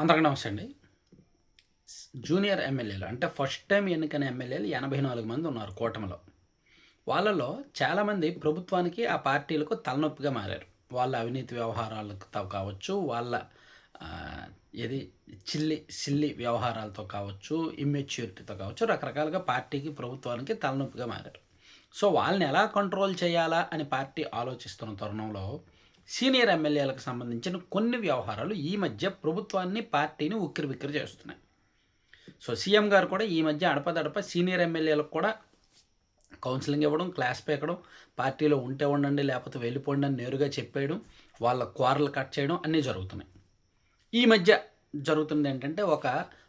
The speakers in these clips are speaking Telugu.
అందరికీ నమస్తే అండి. జూనియర్ ఎమ్మెల్యేలు అంటే ఫస్ట్ టైం ఎన్నికైన ఎమ్మెల్యేలు ఎనభై నాలుగు మంది ఉన్నారు కూటమిలో. వాళ్ళలో చాలామంది ప్రభుత్వానికి ఆ పార్టీలకు తలనొప్పిగా మారారు. వాళ్ళ అవినీతి వ్యవహారాలతో కావచ్చు వాళ్ళ ఏది చిల్లి సిల్లి వ్యవహారాలతో కావచ్చు ఇమ్మెచ్యూరిటీతో కావచ్చు రకరకాలుగా పార్టీకి ప్రభుత్వానికి తలనొప్పిగా మారారు. సో వాళ్ళని ఎలా కంట్రోల్ చేయాలా అని పార్టీ ఆలోచిస్తున్న తరుణంలో సీనియర్ ఎమ్మెల్యేలకు సంబంధించిన కొన్ని వ్యవహారాలు ఈ మధ్య ప్రభుత్వాన్ని పార్టీని ఉక్కిరి బిక్కిరి చేస్తున్నాయి. సో సీఎం గారు కూడా ఈ మధ్య అడపదడప సీనియర్ ఎమ్మెల్యేలకు కూడా కౌన్సిలింగ్ ఇవ్వడం క్లాస్ పేకడం పార్టీలో ఉంటే ఉండండి లేకపోతే వెళ్ళిపోండి అని నేరుగా చెప్పేయడం వాళ్ళ క్వారలు కట్ చేయడం అన్నీ జరుగుతున్నాయి. ఈ మధ్య జరుగుతుంది ఏంటంటే ఒక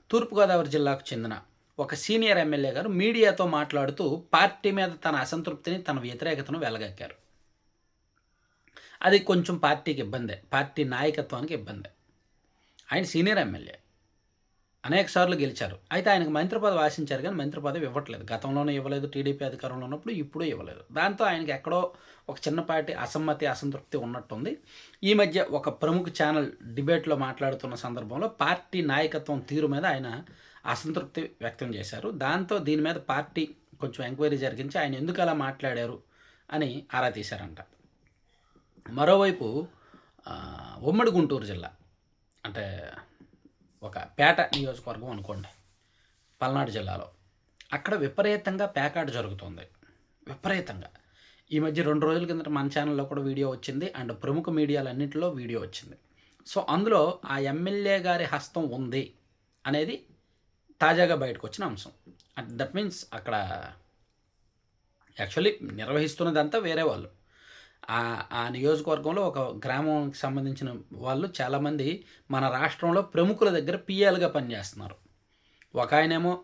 తూర్పుగోదావరి జిల్లాకు చెందిన ఒక సీనియర్ ఎమ్మెల్యే గారు మీడియాతో మాట్లాడుతూ పార్టీ మీద తన అసంతృప్తిని తన వ్యతిరేకతను వెలగక్కారు. అది కొంచెం పార్టీకి ఇబ్బందే పార్టీ నాయకత్వానికి ఇబ్బందే. ఆయన సీనియర్ ఎమ్మెల్యే. అనేక సార్లు గెలిచారు. అయితే ఆయనకు మంత్రి పదవి ఆశించారు కానీ మంత్రి పదవి ఇవ్వట్లేదు. గతంలోనే ఇవ్వలేదు టీడీపీ అధికారంలో ఉన్నప్పుడు ఇప్పుడు ఇవ్వలేదు. దాంతో ఆయనకి ఎక్కడో ఒక చిన్నపాటి అసమ్మతి అసంతృప్తి ఉన్నట్టుంది. ఈ మధ్య ఒక ప్రముఖ ఛానల్ డిబేట్లో మాట్లాడుతున్న సందర్భంలో పార్టీ నాయకత్వం తీరు మీద ఆయన అసంతృప్తి వ్యక్తం చేశారు. దాంతో దీని మీద పార్టీ కొంచెం ఎంక్వైరీ జరిగించి ఆయన ఎందుకు అలా మాట్లాడారు అని ఆరా తీశారంట. మరోవైపు ఉమ్మడి గుంటూరు జిల్లా అంటే ఒక పేట నియోజకవర్గం అనుకోండి పల్నాడు జిల్లాలో. అక్కడ విపరీతంగా పేకాట జరుగుతుంది. విపరీతంగా. ఈ మధ్య రెండు రోజుల కిందట మన ఛానల్లో కూడా వీడియో వచ్చింది అండ్ ప్రముఖ మీడియాలన్నింటిలో వీడియో వచ్చింది. సో అందులో ఆ ఎమ్మెల్యే గారి హస్తం ఉంది అనేది తాజాగా బయటకు వచ్చిన అంశం. దట్ మీన్స్ అక్కడ యాక్చువల్లీ నిర్వహిస్తున్నదంతా వేరే వాళ్ళు. ఆ ఆ నియోజకవర్గంలో ఒక గ్రామంకి సంబంధించిన వాళ్ళు చాలామంది మన రాష్ట్రంలో ప్రముఖుల దగ్గర పిఎల్గా పనిచేస్తున్నారు. ఒక ఆయనేమో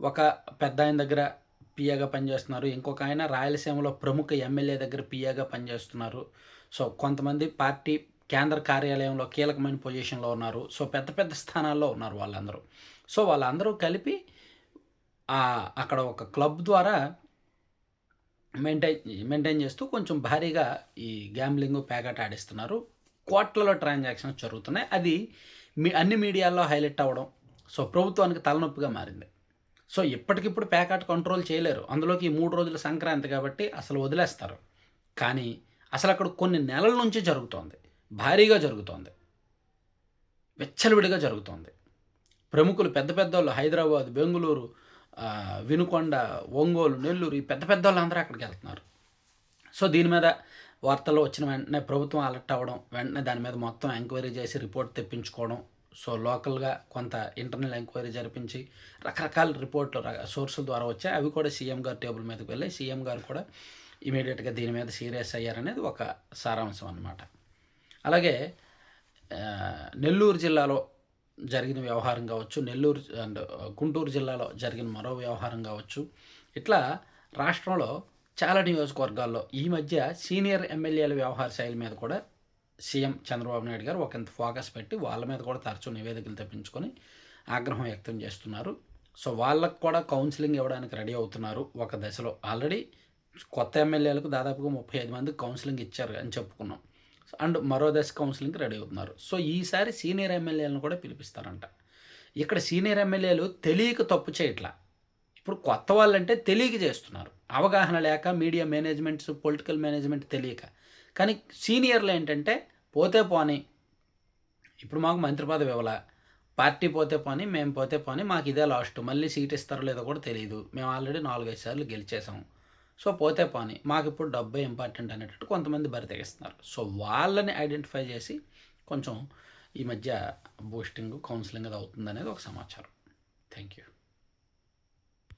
ఒక పెద్ద ఆయన దగ్గర పిఏగా పనిచేస్తున్నారు. ఇంకొక ఆయన రాయలసీమలో ప్రముఖ ఎమ్మెల్యే దగ్గర పిఏగా పనిచేస్తున్నారు. సో కొంతమంది పార్టీ కేంద్ర కార్యాలయంలో కీలకమైన పొజిషన్లో ఉన్నారు. సో పెద్ద పెద్ద స్థానాల్లో ఉన్నారు వాళ్ళందరూ. సో వాళ్ళందరూ కలిపి అక్కడ ఒక క్లబ్ ద్వారా మెయింటైన్ మెయింటైన్ చేస్తూ కొంచెం భారీగా ఈ గ్యాంబ్లింగ్ ప్యాకెట్ ఆడిస్తున్నారు కోట్లలో ట్రాన్సాక్షన్స్ జరుగుతున్నాయి. అది మీ అన్ని మీడియాల్లో హైలైట్ అవ్వడం. సో ప్రభుత్వానికి తలనొప్పిగా మారింది. సో ఇప్పటికిప్పుడు ప్యాకెట్ కంట్రోల్ చేయలేరు. అందులోకి ఈ మూడు రోజుల సంక్రాంతి కాబట్టి అసలు వదిలేస్తారు. కానీ అసలు అక్కడ కొన్ని నెలల నుంచి జరుగుతోంది. భారీగా జరుగుతోంది. విచ్చలవిడిగా జరుగుతోంది. ప్రముఖులు పెద్ద పెద్ద వాళ్ళు హైదరాబాద్ బెంగళూరు వినుకొండ ఒంగోలు నెల్లూరు ఈ పెద్ద పెద్ద వాళ్ళందరూ అక్కడికి వెళ్తున్నారు. సో దీని మీద వార్తలు వచ్చిన వెంటనే ప్రభుత్వం అలర్ట్ అవ్వడం వెంటనే దాని మీద మొత్తం ఎంక్వైరీ చేసి రిపోర్ట్ తెప్పించుకోవడం. సో లోకల్గా కొంత ఇంటర్నల్ ఎంక్వైరీ జరిపించి రకరకాల రిపోర్ట్లు సోర్సుల ద్వారా వచ్చాయి అవి కూడా సీఎం గారు టేబుల్ మీదకి వెళ్ళి సీఎం గారు కూడా ఇమీడియట్గా దీని మీద సీరియస్ అయ్యారనేది ఒక సారాంశం అన్నమాట. అలాగే నెల్లూరు జిల్లాలో జరిగిన వ్యవహారం కావచ్చు నెల్లూరు అండ్ గుంటూరు జిల్లాలో జరిగిన మరో వ్యవహారం కావచ్చు. ఇట్లా రాష్ట్రంలో చాలా నియోజకవర్గాల్లో ఈ మధ్య సీనియర్ ఎమ్మెల్యేల వ్యవహార శైలి మీద కూడా సీఎం చంద్రబాబు నాయుడు గారు ఒకంత ఫోకస్ పెట్టి వాళ్ళ మీద కూడా తరచూ నివేదికలు తెప్పించుకొని ఆగ్రహం వ్యక్తం చేస్తున్నారు. సో వాళ్ళకు కూడా కౌన్సిలింగ్ ఇవ్వడానికి రెడీ అవుతున్నారు ఒక దశలో. ఆల్రెడీ కొత్త ఎమ్మెల్యేలకు దాదాపుగా ముప్పై ఐదు మందికి కౌన్సిలింగ్ ఇచ్చారు అని చెప్పుకున్నాం. అండ్ మరో దశ కౌన్సిలింగ్కి రెడీ అవుతున్నారు. సో ఈసారి సీనియర్ ఎమ్మెల్యేలను కూడా పిలిపిస్తారంట. ఇక్కడ సీనియర్ ఎమ్మెల్యేలు తెలియక తప్పు చేయట్లా. ఇప్పుడు కొత్త వాళ్ళంటే తెలియక చేస్తున్నారు. అవగాహన లేక మీడియా మేనేజ్మెంట్స్ పొలిటికల్ మేనేజ్మెంట్ తెలియక. కానీ సీనియర్లు ఏంటంటే పోతే పోని ఇప్పుడు మాకు మంత్రి పదవి ఇవ్వాల. పార్టీ పోతే పోని మేము పోతే పోని మాకు ఇదే లాస్ట్. మళ్ళీ సీట్ ఇస్తారో లేదో కూడా తెలియదు. మేము ఆల్రెడీ నాలుగైదు సార్లు గెలిచేసాము సో పోతే పోనీ. మాకు ఇప్పుడు డబ్బే ఇంపార్టెంట్ అనేటట్టు కొంతమంది బరితెగిస్తున్నారు సో వాళ్ళని ఐడెంటిఫై చేసి కొంచెం ఈ మధ్య బూస్టింగ్ కౌన్సిలింగ్ అది అవుతుంది అనేది ఒక సమాచారం. Thank you